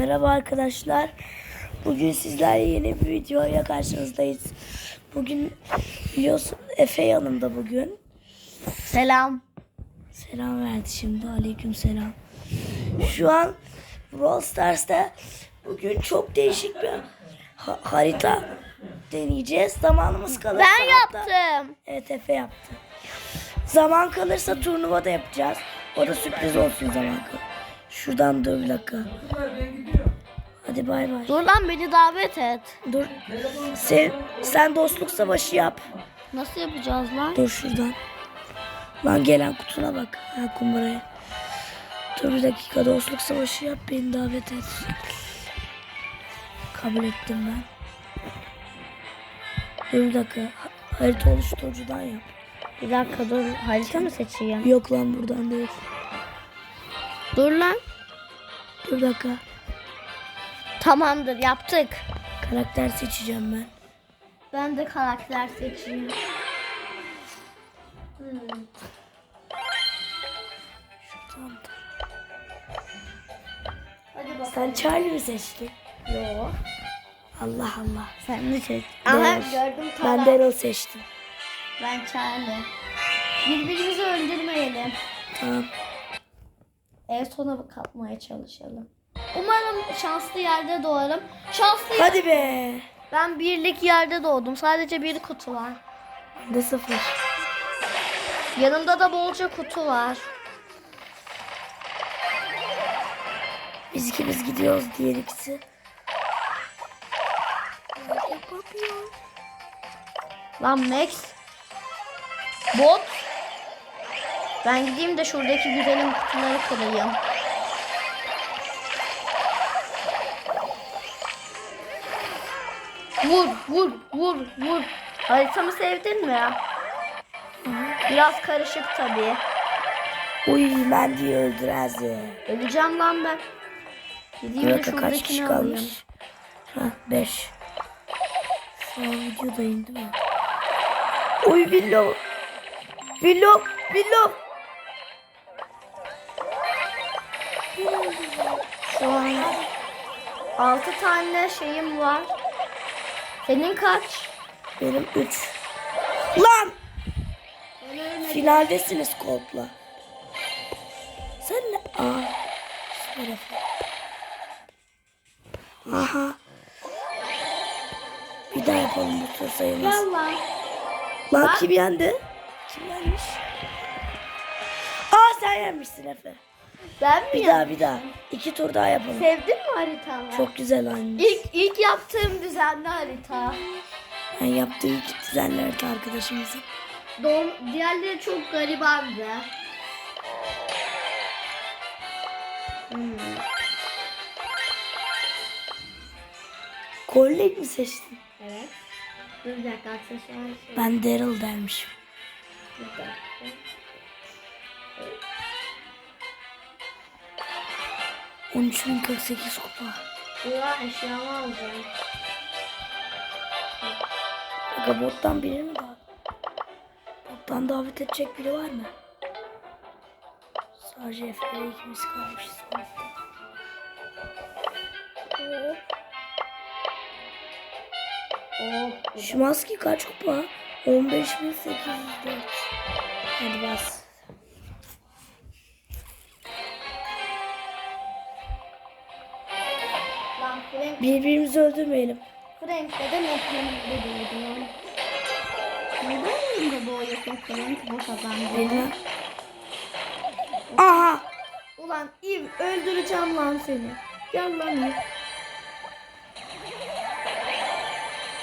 Merhaba arkadaşlar. Bugün sizlerle yeni bir videoyla karşınızdayız. Bugün biliyorsun Efe yanımda bugün. Selam. Selam verdi şimdi. Aleyküm selam. Şu an Brawl Stars'ta bugün çok değişik bir ha- harita deneyeceğiz. Zamanımız kalırsa Ben yaptım. Evet Efe yaptı. Zaman kalırsa turnuva da yapacağız. O da sürpriz olsun zaman kalır. Şuradan dur bir dakika. Hadi bay bay. Dur lan beni davet et. Dur. Sen, sen dostluk savaşı yap. Nasıl yapacağız lan? Dur şuradan. Lan gelen kutuna bak. Ha kumbaraya. Dur bir dakika dostluk savaşı yap. Beni davet et. Kabul ettim ben. Dur bir dakika. Ha- Harita oluşturucudan yap. Bir dakika dur. Harita mı seçeyim? Yok lan buradan değil. Dur lan. Dur dakika. Tamamdır yaptık. Karakter seçeceğim ben. Ben de karakter seçeyim. Bakalım. Sen Charlie mi seçtin? Yo. Allah Allah. Sen de seç. Aha, Aha gördüm Ben tamam. Daryl seçtim. Ben Charlie. Birbirimizi öldürmeyelim. Tamam. En sona kapmaya çalışalım. Umarım şanslı yerde doğarım. Şanslı Hadi be. Ben birlik yerde doğdum. Sadece bir kutu var. De sıfır. Yanımda da bolca kutu var. Biz ikimiz gidiyoruz diğer ikisi. Lan Max. Bot. Ben gideyim de şuradaki güzelim kutuları kırayım. Vur, vur, vur, vur. Haritamı sevdin mi? Biraz karışık tabii. Uy Mendy'yi öldürezdi. Öleceğim lan ben. Gideyim Bir de dakika kaç kişi şuradakini alayım. kalmış? Ha 5. Şu an videodayım değil mi? Uy Willow. Willow. Willow. 6 tane şeyim var. Senin kaç? Benim 3. Lan. Finaldesiniz Colt'la. Sen ne? Aa. Aha. Bir daha yapalım bu tur sayımız. Vallahi. Lan kim yendi? Kim yenmiş? Aa sen yenmişsin Efe. Ben mi Bir daha bir daha. İki tur daha yapalım. Sevdin mi haritamı? Çok güzel anne. İlk, ilk yaptığım düzenli harita. Ben yaptığım ilk düzenli harita arkadaşımızın. Doğum, diğerleri çok garibandı. Hmm. College mi seçtin? Evet. Dur bir dakika arkadaşlar. Şey. Ben Daryl dermişim. Bir dakika. Evet. 13048 kupa. Ya eşyamı alacağım. Aga bottan biri mi var? Bottan davet edecek biri var mı? Sadece Efe'ye ikimiz kalmışız. Hop. Oh. Hop. Şu maske kaç kupa? 15804. Hadi bas. Birbirimizi öldürmeyelim. Frank neden yanımda duruyor? Neden yanımda doğuyorsun Frank bu kazandı? Bilmem. Aha! Ulan İv öldüreceğim lan seni. Gel lan İv.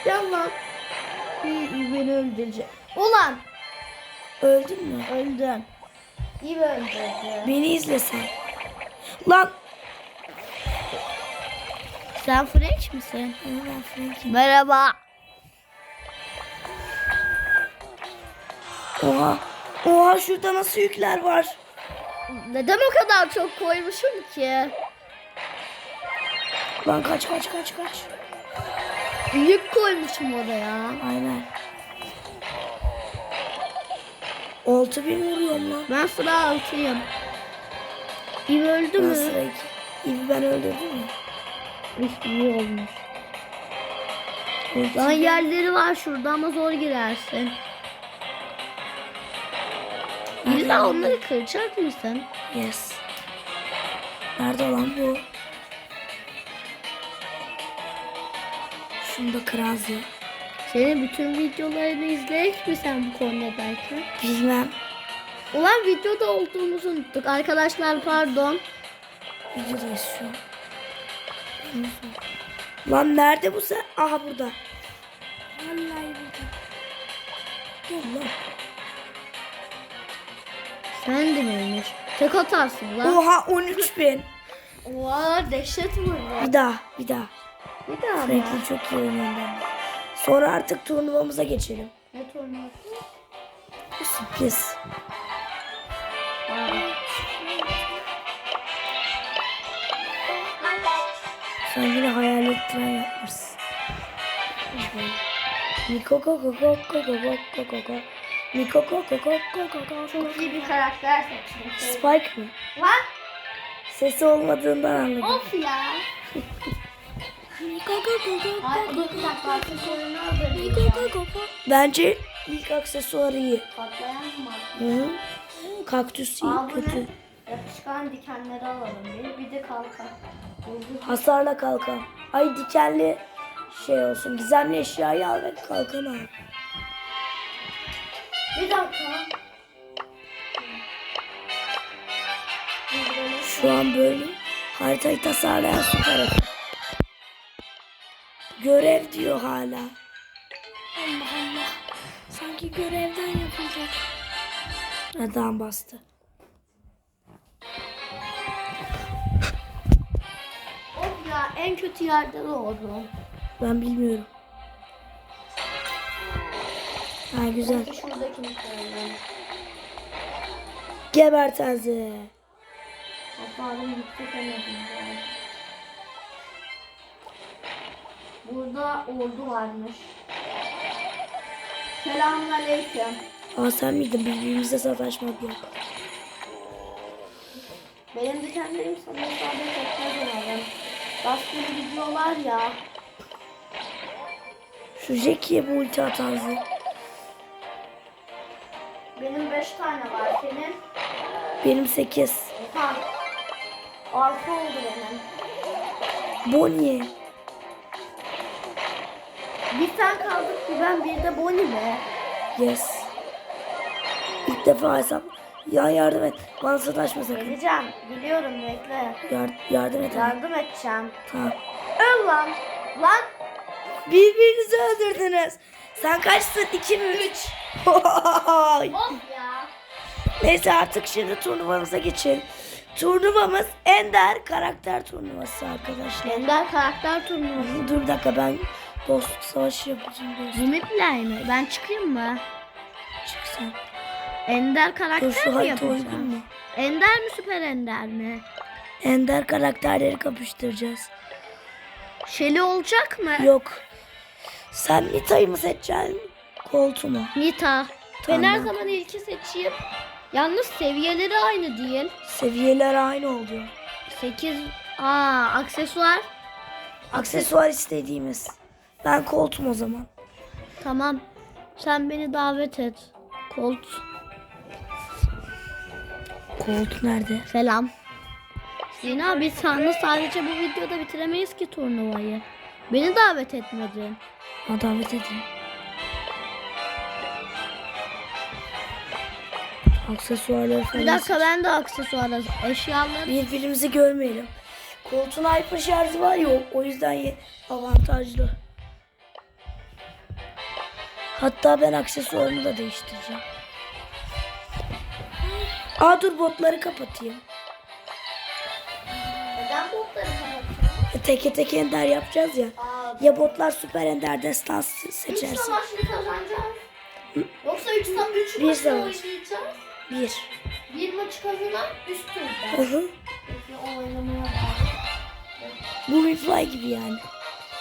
Gel lan. İv, İv beni öldürecek. Ulan Öldün mü? öldüm. İv öldürdü. Beni izle sen. Lan! Sen Frank misin? Ben Frank'im. Merhaba. Oha! Oha şurada nasıl yükler var? Neden o kadar çok koymuşum ki? Lan kaç kaç kaç kaç. Büyük koymuşum oraya. Aynen. 6000 vuruyorum lan. Ben sıra altıyım. İv öldü mü? sıra iki. İyi ben öldürdüm ya. Üf, iyi olmuş. Daha yerleri var şurada ama zor girersin. İlla onları kıracak mısın? Yes. Nerede olan bu? Şunu da ya. Senin bütün videolarını izleyecek mi sen bu konudayken? Bilmem. Ulan videoda olduğumuzu unuttuk. Arkadaşlar pardon. Videodayız şu an. Lan nerede bu sen? Aha burada. Vallahi burada. Gel lan. Sen de miymiş? Tek atarsın lan. Oha 13 bin. Oha dehşet vurdu. Bir daha bir daha. Bir daha mı? Franklin çok iyi oynuyor ben. Sonra artık turnuvamıza geçelim. Ne turnuvası? Bu sürpriz. Sen yine hayalet tren yapmışsın. Miko koko koko koko koko koko. Miko koko koko koko. Çok iyi bir karakter seçmiş. Spike mı? Lan Sesi olmadığından anladım. of ya. Miko koko koko koko koko. Bence ilk aksesuarı iyi. Patlayan mı? Kaktüs iyi, kötü. Yapışkan dikenleri alalım bir. Bir de kalkan. Hasarla kalkan. Ay dikenli şey olsun. Gizemli eşyayı al ve kalkan al. Bir dakika. Şu an böyle haritayı tasarlayan su tarafı. Görev diyor hala. Allah Allah. Sanki görevden yapılacak. Adam bastı. En kötü yerde doğdum. Ben bilmiyorum. Ha güzel. Şuradakini koyalım. Geber terzi. Yüksek Burada ordu varmış. Selamünaleyküm. Aa sen miydin? Birbirimize sataşmak yok. Benim dikenlerim sana isabet etmez umarım. Rastgele gidiyorlar ya. Şu Jackie'ye bu ulti atanzı. Benim beş tane var senin. Benim 8. Tamam. Altı oldu benim. Bonnie. Bir sen kaldık bir ben bir de Bonnie be. Yes. İlk defa hesap. Ya yardım et. Bana sataşma sakın. Geleceğim. Biliyorum bekle. Yar- yardım et. Yardım edeceğim. Tamam. Öl lan. Lan. Birbirinizi öldürdünüz. Sen kaçsın? 2 mi 3? Of ya. Neyse artık şimdi turnuvamıza geçelim. Turnuvamız Ender karakter turnuvası arkadaşlar. Ender karakter turnuvası. Dur bir dakika ben dostluk savaşı yapacağım. Dostluk. Limitler mi? Ben çıkayım mı? Çık sen. Ender Dur karakter şu mi mu? Ender mi süper ender mi? Ender karakterleri kapıştıracağız. Şeli olacak mı? Yok. Sen Nita'yı mı seçeceksin? Koltu mu? Nita. Ben her Tamam. zaman ilki seçeyim. Yalnız seviyeleri aynı değil. Seviyeler aynı oluyor. 8 Aa aksesuar. Aksesuar istediğimiz. Ben koltum o zaman. Tamam. Sen beni davet et. Colt. Kolt nerede? Selam. Zina biz sana sadece bu videoda bitiremeyiz ki turnuvayı. Beni davet etmedin. Ha, davet edeyim. Aksesuarları falan. Bir dakika ben de aksesuar eşyaları. Birbirimizi görmeyelim. Koltuğun hyper şarjı var ya o- yüzden avantajlı. Hatta ben aksesuarımı da değiştireceğim. Aa dur botları kapatayım. Neden botları kapatıyorsun? Teke teke ender yapacağız ya. Aa, Ya botlar süper ender destans üç seçersin. savaş mı kazanacağız? Yoksa üç, üç Bir savaş. oynayacağız? Bir. Bir maçı kazanan üst Hı turda. hı. Peki o oynamaya bağlı. Bu fly gibi yani.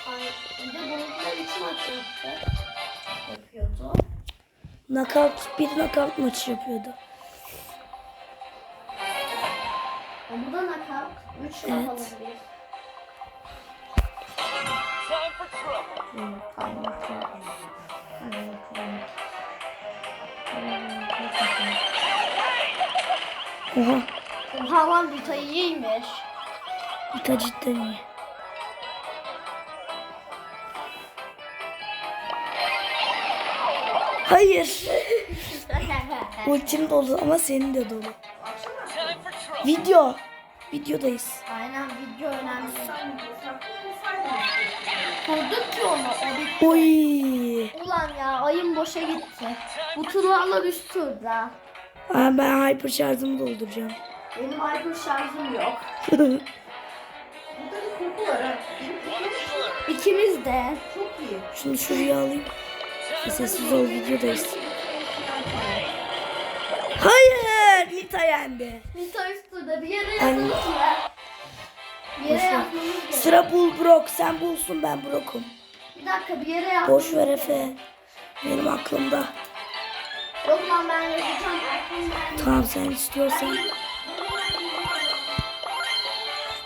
Ay, Bir de bununla üç maç yaptı. Yapıyordu. Knockout, bir knockout maçı yapıyordu. Bu da nakal. 3 evet. nakal. Oha. Oha lan Vita iyiymiş. Vita cidden iyi. Hayır. Ultim dolu ama senin de dolu. Video. Videodayız. Aynen video önemli. Kurduk ki onu. O. Oy. Ulan ya ayım boşa gitti. Bu turu alır üst turda. Aa, ben hyper şarjımı dolduracağım. Benim hyper şarjım yok. İkimiz de. Çok iyi. Şunu şuraya alayım. Sessiz ol videodayız. Hayır. Nita yendi. Nita üst turda bir yere yapmamız ya. Bir yere gerek. Sıra bul Brock. Sen bulsun ben Brock'um. Bir dakika bir yere yapmamız Boş ver Efe. Benim aklımda. Yok lan ben yapacağım. Aklımda. Tamam sen istiyorsan.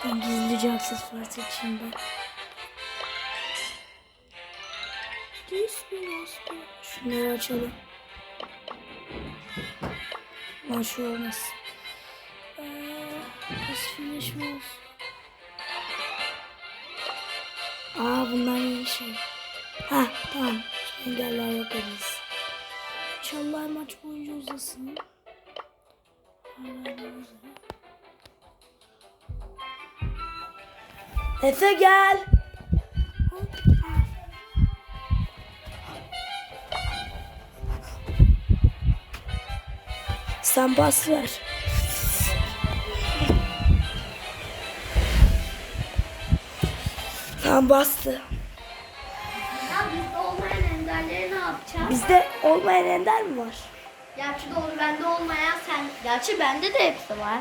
Şuradan gizlice aksesuar seçeyim ben. Şunları açalım. Lan şu olmasın. Ee, Biz finish mi olsun? Aa bunlar yeni şey. Ha tamam. Engeller ederiz. İnşallah maç boyunca uzasın. Efe gel. Sen bas ver. Tam bastı. Ya bizde olmayan enderleri ne yapacağız? Bizde olmayan ender mi var? Gerçi doğru bende olmayan sen. Gerçi bende de hepsi var.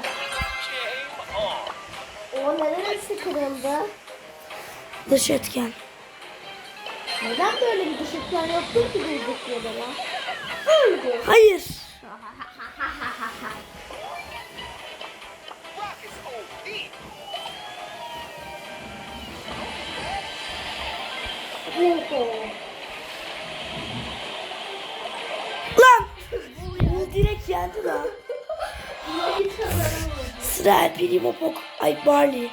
O neden hepsi kırıldı? Dış etken. Neden böyle bir ışıklar yoktu ki durduk yere lan? Öldü. Hayır. Lan. Bu direkt yendi lan. Sıra El Primo Pok. Ay Barley.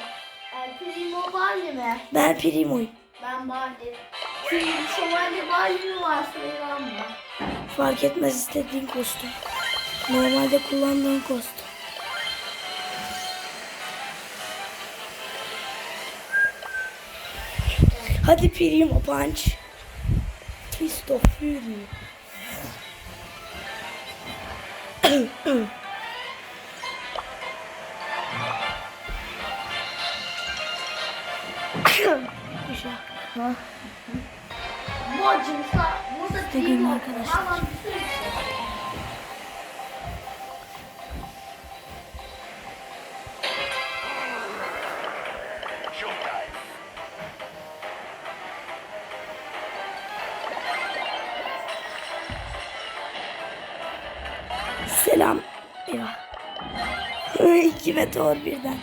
El Primo Barley mi? Ben Primo'yum. Ben Barley. Şimdi bir şövalye Barley mi var sayılan mı? Fark etmez istediğin kostüm. Normalde kullandığın kostüm. Hadi Primo Punch. Fist of Fury. Güzel. Bu acımsa burada Primo. arkadaşlar. Meteor birden.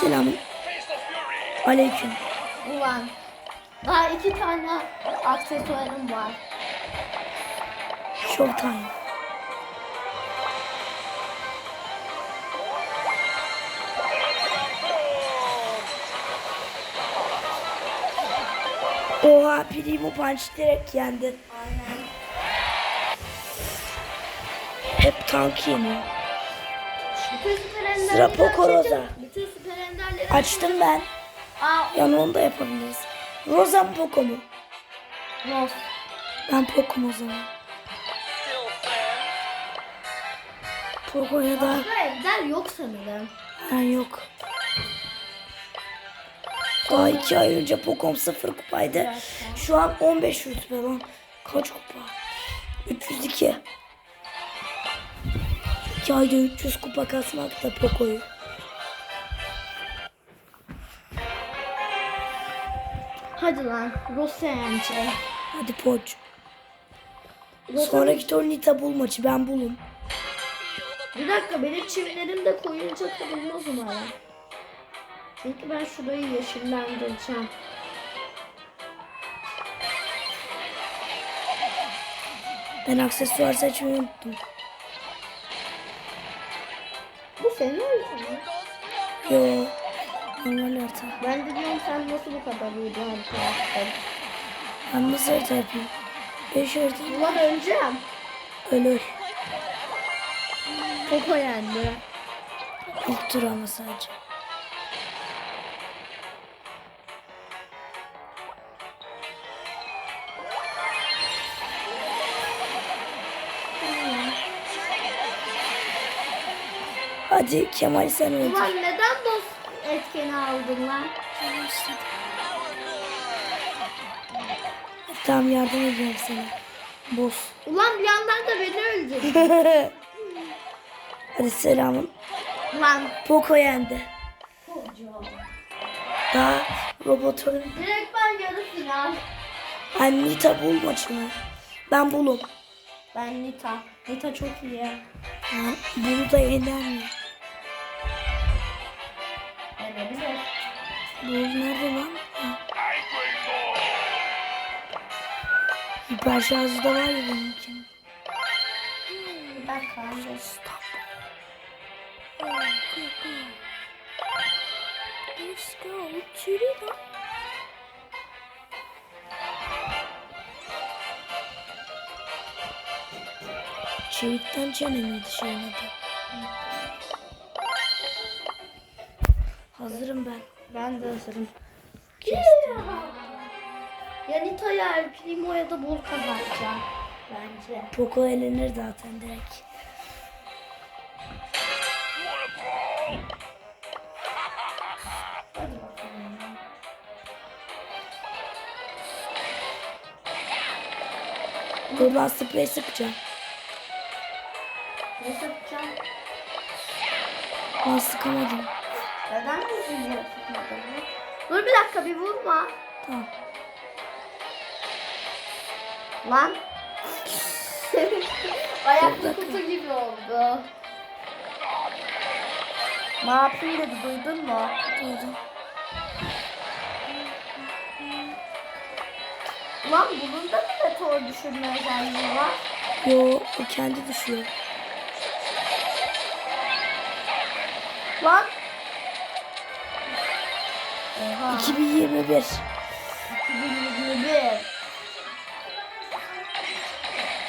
Selam. Aleyküm. Ulan. Daha iki tane aksesuarım var. Showtime. Oha Primo Punch direkt yendi. Aynen. Hep tank yeniyor. Sıra enderleri Açtım ben. Yani onu da yapabiliriz. Rosa mı Poco mu? Ross. Ben Poco'm o zaman. Poco ya da ender yok sanırım. ben yok. Daha iki ay önce Poco'm sıfır kupaydı. Şu an 15 rütbe lan. Kaç kupa? 302. İki ayda 300 kupa kasmak da Poco'yu. Hadi lan. Ross'a yeneceğim. Hadi Poç. Sonraki tur Nita bul maçı ben bulum. Bir dakika benim çimlerim de koyunca kırılmaz umarım. Çünkü ben şurayı yeşillendireceğim. Ben aksesuar seçmeyi unuttum. Bu senin harita mı? Yo. Normal harita. Ben de diyorum sen nasıl bu kadar iyi bir harita yaptın? Ben nasıl harita yapayım? Beş harita. Ulan öleceğim. Öl öl. Poco yendi. İlk tur ama sadece. Hadi Kemal sen öldür. Ulan neden boss etkeni aldın lan? Tamam yardım edeceğim sana. Boss. Ulan bir yandan da beni öldürdün. Hadi selamın. Lan Poco yendi. Daha robotun direkt ben yarı final. Anita bul maçını. Ben bulum. Ben Nita. Nita çok iyi. Ha, Bunu da yener mi? Edebilir. Bu nerede lan? Hiper şarjı da var ya benimki. Bir dakika. Let's go. Çürüyor. Çevikten çene miydi şeyin adı? Hazırım ben. Ben de hazırım. Ya Nita ya El Primo ya da Bol kazanacak. Bence. Poco elenir zaten direkt. Hadi bakalım. Dur lan sprey sıkacağım. Ne yapacağım? Ben sıkamadım. Neden hızlı yapmadın? Dur bir dakika bir vurma. Tamam. Lan. Ayaklı kutu gibi oldu. Ne yapayım dedi duydun mu? Duydum. Lan bunun da mı meteor düşürme özelliği var? Yo o kendi düşüyor. Lan. Oha. 2021. 2021.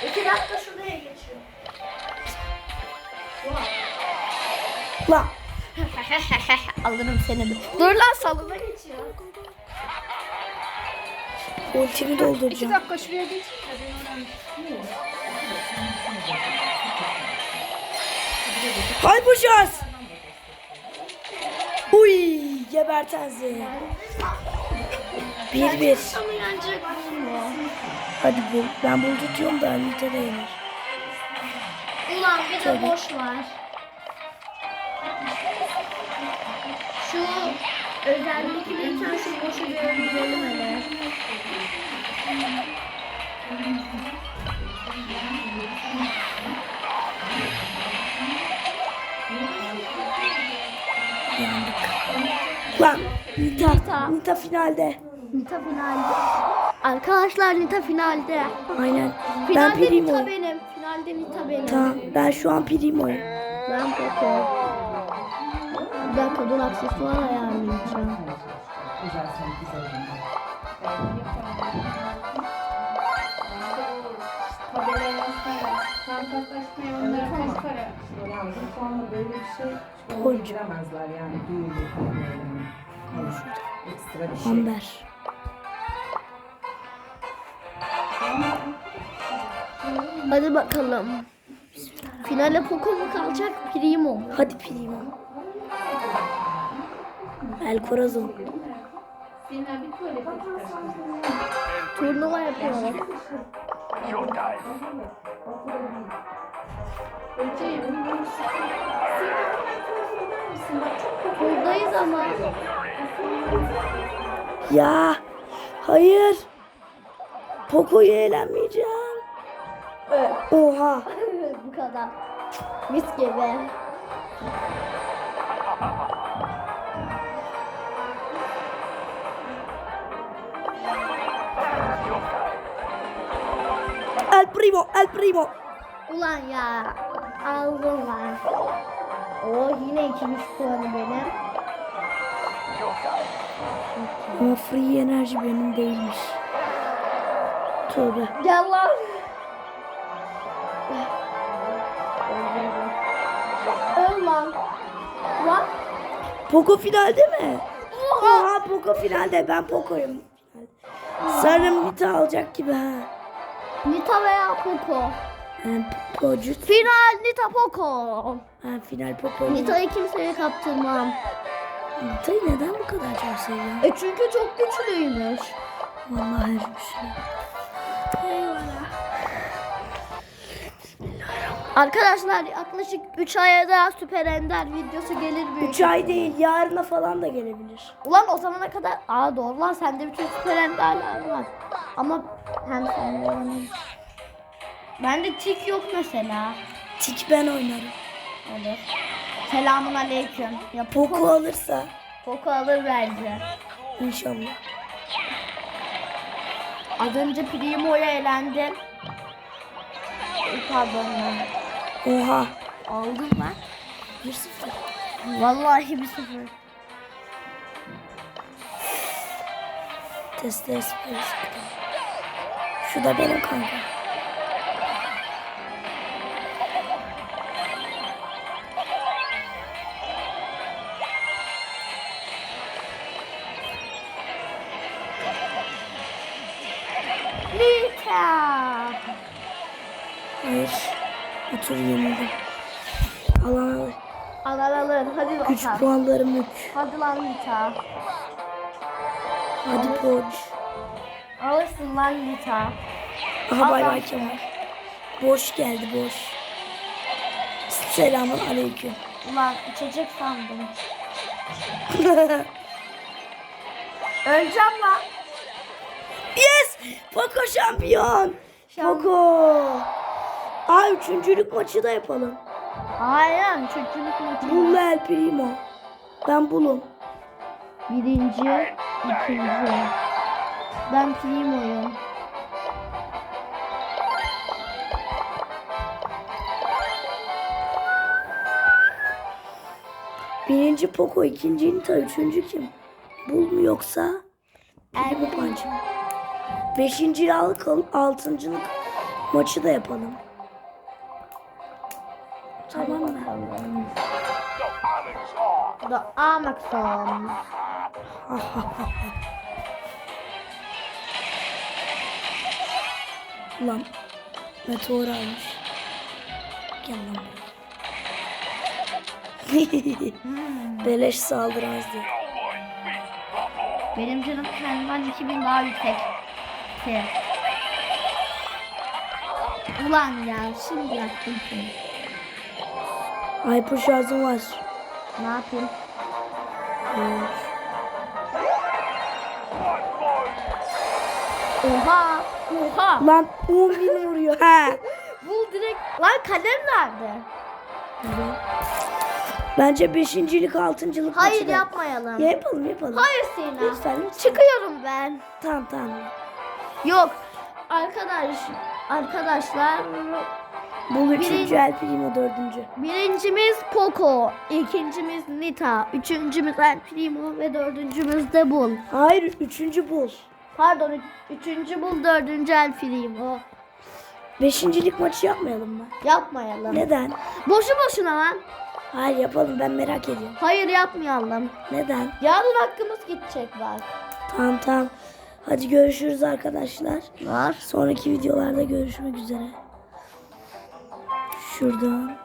İki dakika şuraya geçiyor. Lan. Alırım seni de. Dur lan salona geçiyor. Ultimi İki dolduracağım. dakika şuraya geç. Hyper şans. Uy geberten seni. Bir bir. Hadi bul. Ben bul tutuyorum da Anita da yener. Ulan bir de boş var. Şu özellikliyken şu boşu öldürelim hele. Lan Nita. Nita, finalde. Nita finalde. Arkadaşlar Nita finalde. Aynen. Ben Finalde Nita Primo. benim. Finalde Nita benim. Tamam ben şu an Primo'yum. Ben Poco. Bir dakika dur aksesuar ayarlayacağım. Sonra böyle bir şey giremezler yani düğün Ekstra bir şey. Amber. Hadi bakalım. Finale Poco mu kalacak Primo mu? Hadi Primo. El Corazon. Turnuva yapıyorlar. Buradayız ama. Ya hayır. Poco'yu eğlenmeyeceğim. Evet. Oha. Bu kadar. Mis gibi. El Primo, El Primo. Ulan ya. Aldım lan. O yine 2 güç puanı benim. Ama free enerji benim değilmiş. Tövbe. Gel lan. Öl lan. Lan. Poco finalde mi? Oha Poco finalde. Ben Poco'yum. Sanırım Nita alacak gibi ha. Nita veya Poco. Yani Poco'cu. Final Nita Poco. Ha, final Poco. Nita'yı kimseye kaptırmam. Nita'yı neden bu kadar çok seviyor? E çünkü çok güçlüymüş. Vallahi her şey. Eyvallah. Arkadaşlar yaklaşık 3 aya daha Süper Ender videosu gelir büyük. 3 ay değil yarına falan da gelebilir. Ulan o zamana kadar aa doğru lan sende bütün Süper Ender'ler var. Ama hem sende benim. Bende tik yok mesela. Tik ben oynarım. Olur. Selamun aleyküm. Ya Poco alırsa Poco alır bence. inşallah. Az önce Primo'ya elendim. Pardon ya. Oha. Aldım lan. 1-0. Vallahi bir sıfır. Testere sıfır sıktı. Şu da benim kanka. Tur yenildim. Alan alır. Alır. Hadi Güç bakalım. puanlarım 3. Hadi lan Lita. Hadi Poç. Alırsın lan Lita. Aha bay Allah bay Kemal. Boş geldi boş. Selamun aleyküm. Ulan içecek sandım. Öleceğim lan. yes! Poco şampiyon. Şamp- Poco. Aa üçüncülük maçı da yapalım. Hayır çocukluk maçı. Bull El Primo. Ben bulum. Birinci, ikinci. Ben Primo'yum. Birinci Poco, ikinci Nita, üçüncü kim? Bul mu yoksa? Primo Punch? Beşinci alalım, altıncılık maçı da yapalım. Tamam mı? Da Amazon. Ulan meteor almış. Gel lan buraya. Beleş saldırmaz diye. Benim canım kendimden 2000 daha yüksek. Şey. Ulan ya şimdi yaktım seni. Hyper şarjım var. Ne yapayım? Oha! Oha! Lan 10 bin vuruyor. ha. Bu direkt... Lan kalem nerede? Bence beşincilik, altıncılık Hayır maçı da- yapmayalım. Ya yapalım yapalım. Hayır Sina. Lütfen lütfen. Çıkıyorum ben. Tamam tamam. Yok. Arkadaş, arkadaşlar Bul üçüncü El Primo dördüncü. birincimiz Poco, ikincimiz Nita, üçüncümüz El Primo ve dördüncümüz de Bull. Hayır üçüncü bul. Pardon, üç- üçüncü Bull, dördüncü El Primo. Beşincilik maçı yapmayalım mı? Yapmayalım. Neden? Boşu boşuna lan. Hayır yapalım ben merak ediyorum. Hayır yapmayalım. Neden? Yarın hakkımız gidecek bak. Tamam tamam. Hadi görüşürüz arkadaşlar. Var. Sonraki videolarda görüşmek üzere. Şuradan